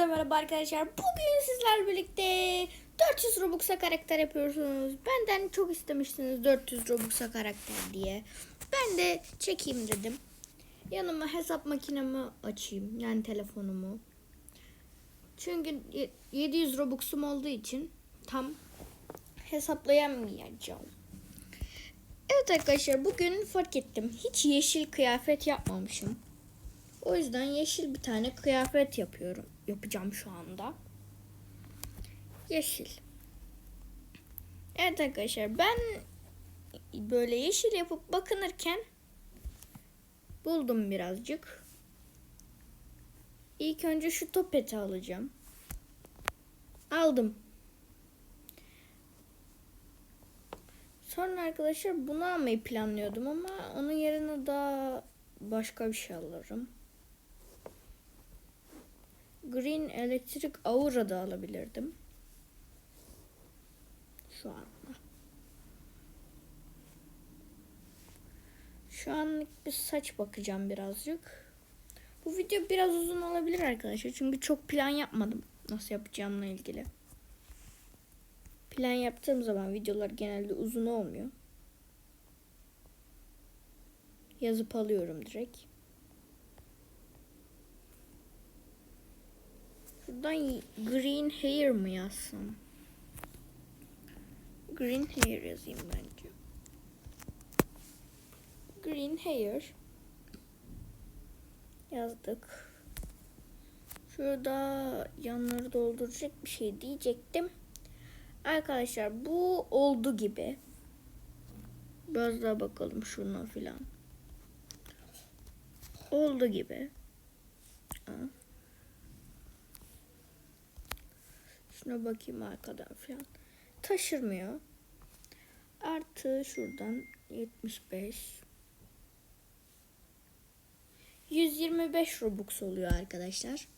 Hepinize merhaba arkadaşlar. Bugün sizler birlikte 400 Robux'a karakter yapıyorsunuz. Benden çok istemiştiniz 400 Robux'a karakter diye. Ben de çekeyim dedim. Yanıma hesap makinemi açayım. Yani telefonumu. Çünkü ye- 700 Robux'um olduğu için tam hesaplayamayacağım. Evet arkadaşlar bugün fark ettim. Hiç yeşil kıyafet yapmamışım. O yüzden yeşil bir tane kıyafet yapıyorum. Yapacağım şu anda. Yeşil. Evet arkadaşlar ben böyle yeşil yapıp bakınırken buldum birazcık. İlk önce şu topeti alacağım. Aldım. Sonra arkadaşlar bunu almayı planlıyordum ama onun yerine daha başka bir şey alırım. Green Electric Aura da alabilirdim. Şu anda. Şu anlık bir saç bakacağım birazcık. Bu video biraz uzun olabilir arkadaşlar. Çünkü çok plan yapmadım nasıl yapacağımla ilgili. Plan yaptığım zaman videolar genelde uzun olmuyor. Yazıp alıyorum direkt. Şuradan green hair mı yazsam? Green hair yazayım bence. Green hair. Yazdık. Şurada yanları dolduracak bir şey diyecektim. Arkadaşlar bu oldu gibi. Biraz daha bakalım şuna filan. Oldu gibi. Aa. Şuna bakayım arkadan falan. Taşırmıyor. Artı şuradan 75. 125 Robux oluyor arkadaşlar.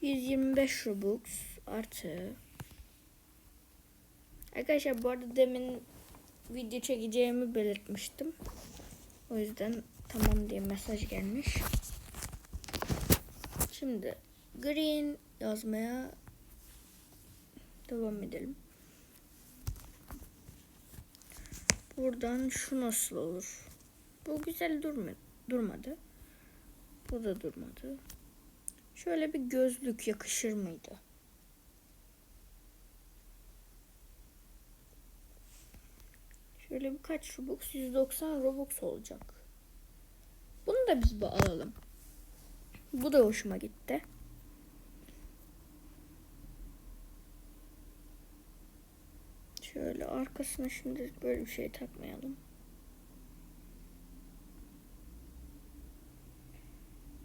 125 Robux artı. Arkadaşlar bu arada demin video çekeceğimi belirtmiştim. O yüzden tamam diye mesaj gelmiş. Şimdi green yazmaya devam edelim. Buradan şu nasıl olur? Bu güzel durma, durmadı. Bu da durmadı. Şöyle bir gözlük yakışır mıydı? Şöyle birkaç Robux, 190 Robux olacak. Bunu da biz bu alalım. Bu da hoşuma gitti. Şöyle arkasına şimdi böyle bir şey takmayalım.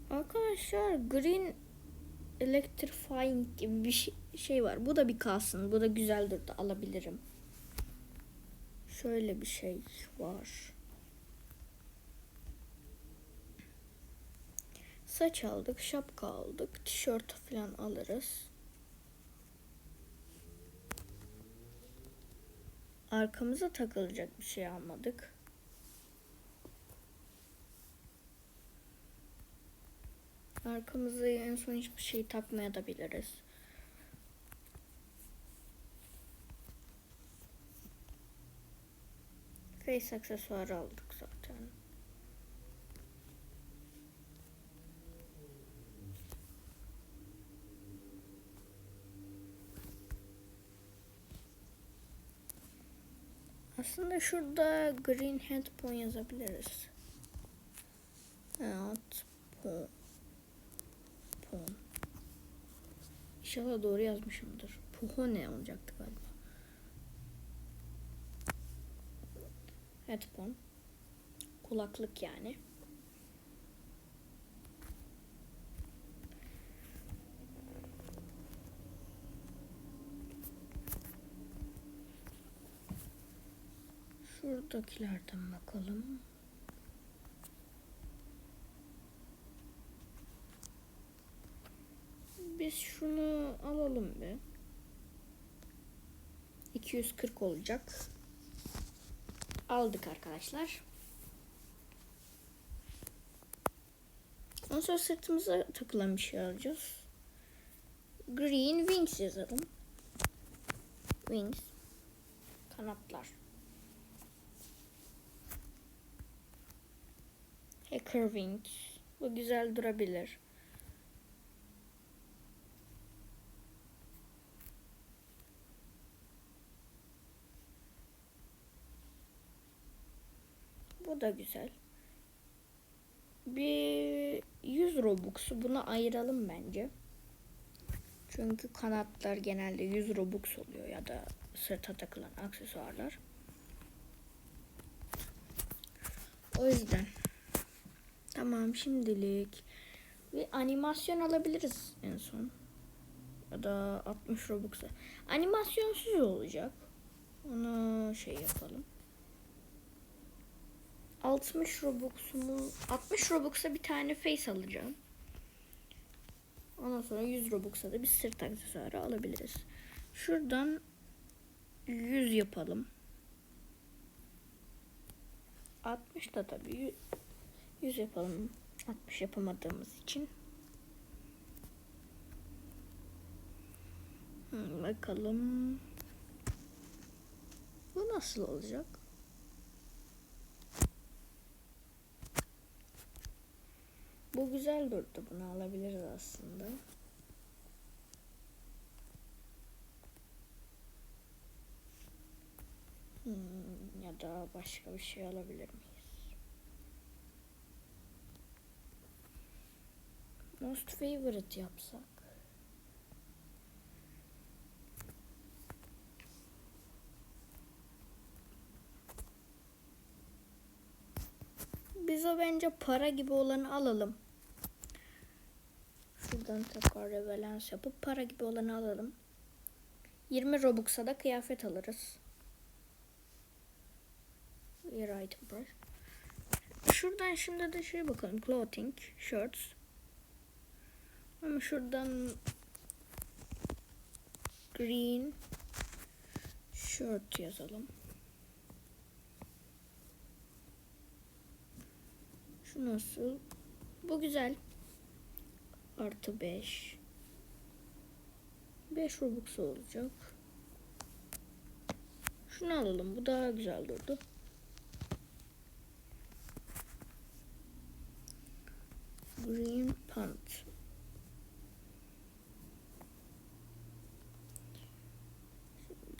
Arkadaşlar green electrifying gibi bir şey, şey var. Bu da bir kalsın. Bu da güzel durdu. Alabilirim. Şöyle bir şey var. Saç aldık, şapka aldık, tişört falan alırız. Arkamıza takılacak bir şey almadık. Arkamıza en son hiçbir şey takmaya da biliriz. Face aksesuarı aldık zaten. Aslında şurada green headphone yazabiliriz. Pon. İnşallah doğru yazmışımdır. Puho ne olacaktı galiba. Headphone. Kulaklık yani. Şuradakilerden bakalım. Biz şunu alalım bir. 240 olacak. Aldık arkadaşlar. Ondan sonra sırtımıza takılan bir şey alacağız. Green Wings yazalım. Wings. Kanatlar. Hacker Wings. Bu güzel durabilir. Bu da güzel. Bir 100 Robux'u buna ayıralım bence. Çünkü kanatlar genelde 100 Robux oluyor ya da sırta takılan aksesuarlar. O yüzden. Tamam şimdilik bir animasyon alabiliriz en son. Ya da 60 Robux'a. Animasyonsuz olacak. Onu şey yapalım. 60 Robux'umu 60 Robux'a bir tane face alacağım. Ondan sonra 100 Robux'a da bir sırt aksesuarı alabiliriz. Şuradan 100 yapalım. 60 da tabii 100 yapalım. 60 yapamadığımız için. Hmm, bakalım. Bu nasıl olacak? Bu güzel durdu. Bunu alabiliriz aslında. Hmm, ya da başka bir şey alabilir miyiz? Most favorite yapsak. Biz o bence para gibi olanı alalım. Şuradan tekrar revelans yapıp para gibi olanı alalım. 20 Robux'a da kıyafet alırız. Bir item var. Şuradan şimdi de şey bakalım. Clothing, shirts. Ama şuradan green shirt yazalım. Şu nasıl? Bu güzel. Artı 5. 5 Robux olacak. Şunu alalım. Bu daha güzel durdu. Green pant.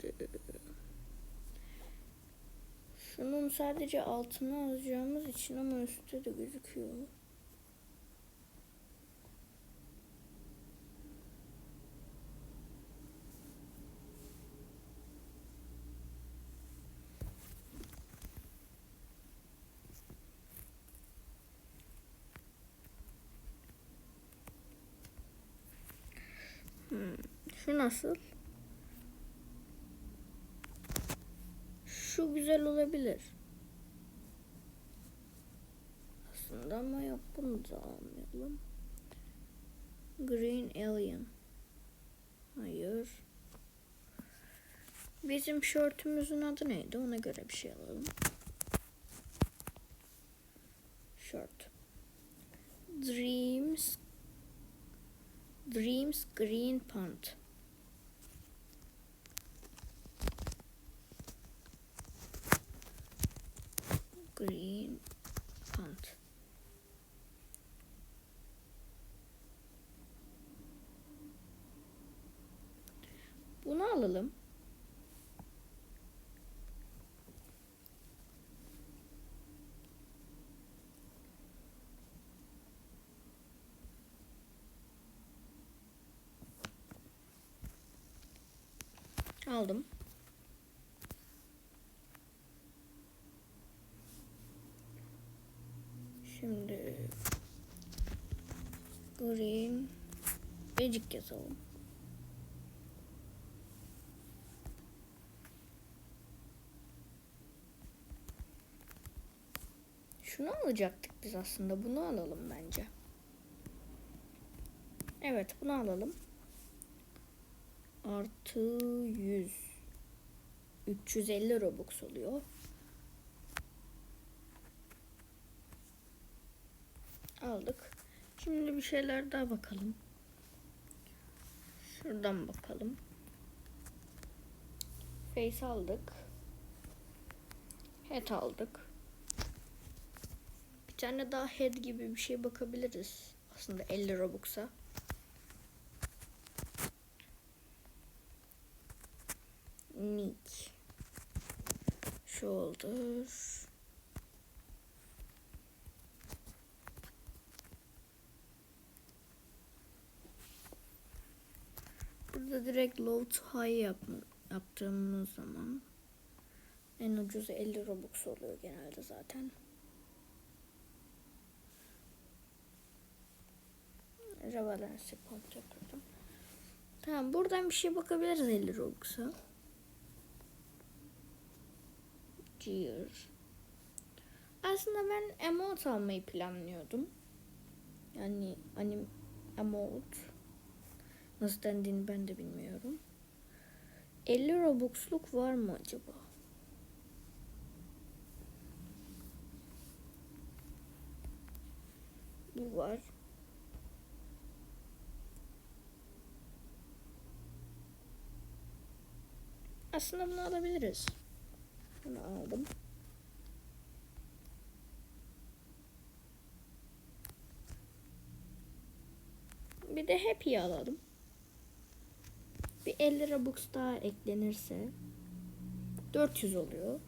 Şimdi şunun sadece altını alacağımız için ama üstte de gözüküyor. Hmm, Şu nasıl? Şu güzel olabilir. Aslında ama yok bunu da almayalım. Green Alien. Hayır. Bizim şortumuzun adı neydi? Ona göre bir şey alalım. Short. Dreams Dreams Green Pant. Green Pant. Bunu alalım. Aldım. Şimdi green magic yazalım. Şunu alacaktık biz aslında. Bunu alalım bence. Evet bunu alalım. Artı 100. 350 Robux oluyor. Aldık. Şimdi bir şeyler daha bakalım. Şuradan bakalım. Face aldık. Head aldık. Bir tane daha head gibi bir şey bakabiliriz. Aslında 50 Robux'a. Nick. Shoulder. Burada direkt low to high yap yaptığımız zaman en ucuz 50 Robux oluyor genelde zaten. Rebalance yapalım tekrardan. Tamam buradan bir şey bakabiliriz 50 Robux'a. Gear. Aslında ben emote almayı planlıyordum. Yani anim emote. Nasıl dendiğini ben de bilmiyorum. 50 Robux'luk var mı acaba? Bu var. Aslında bunu alabiliriz. Bunu aldım. Bir de Happy alalım. Bir 50 Robux daha eklenirse 400 oluyor.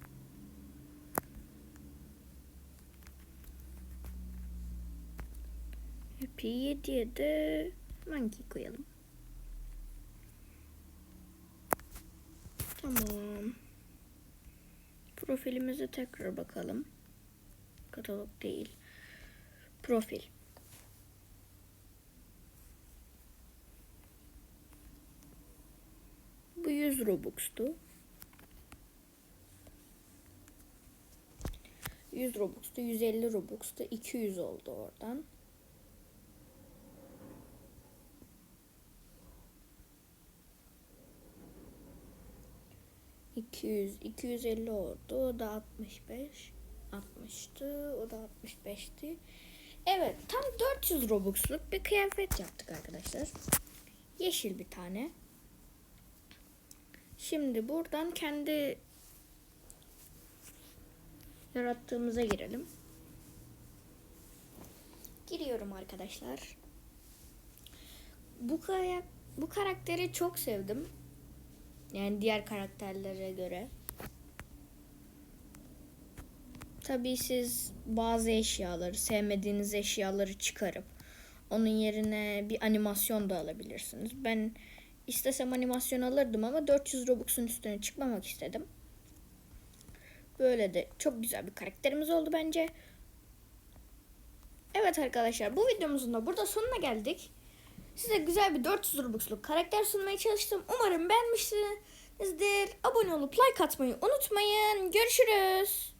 Happy 7'ye de Monkey koyalım. Tamam. Profilimize tekrar bakalım. Katalog değil. Profil. Bu 100 Robux'tu. 100 Robux'tu, 150 Robux'tu, 200 oldu oradan. ...200, 250 oldu. O da 65. 60'tı. O da 65'ti. Evet, tam 400 Robux'luk bir kıyafet yaptık arkadaşlar. Yeşil bir tane. Şimdi buradan kendi yarattığımıza girelim. Giriyorum arkadaşlar. Bu kayak bu karakteri çok sevdim. Yani diğer karakterlere göre. Tabii siz bazı eşyaları, sevmediğiniz eşyaları çıkarıp onun yerine bir animasyon da alabilirsiniz. Ben istesem animasyon alırdım ama 400 Robux'un üstüne çıkmamak istedim. Böyle de çok güzel bir karakterimiz oldu bence. Evet arkadaşlar bu videomuzun da burada sonuna geldik. Size güzel bir 400 Robux'luk karakter sunmaya çalıştım. Umarım beğenmişsinizdir. Abone olup like atmayı unutmayın. Görüşürüz.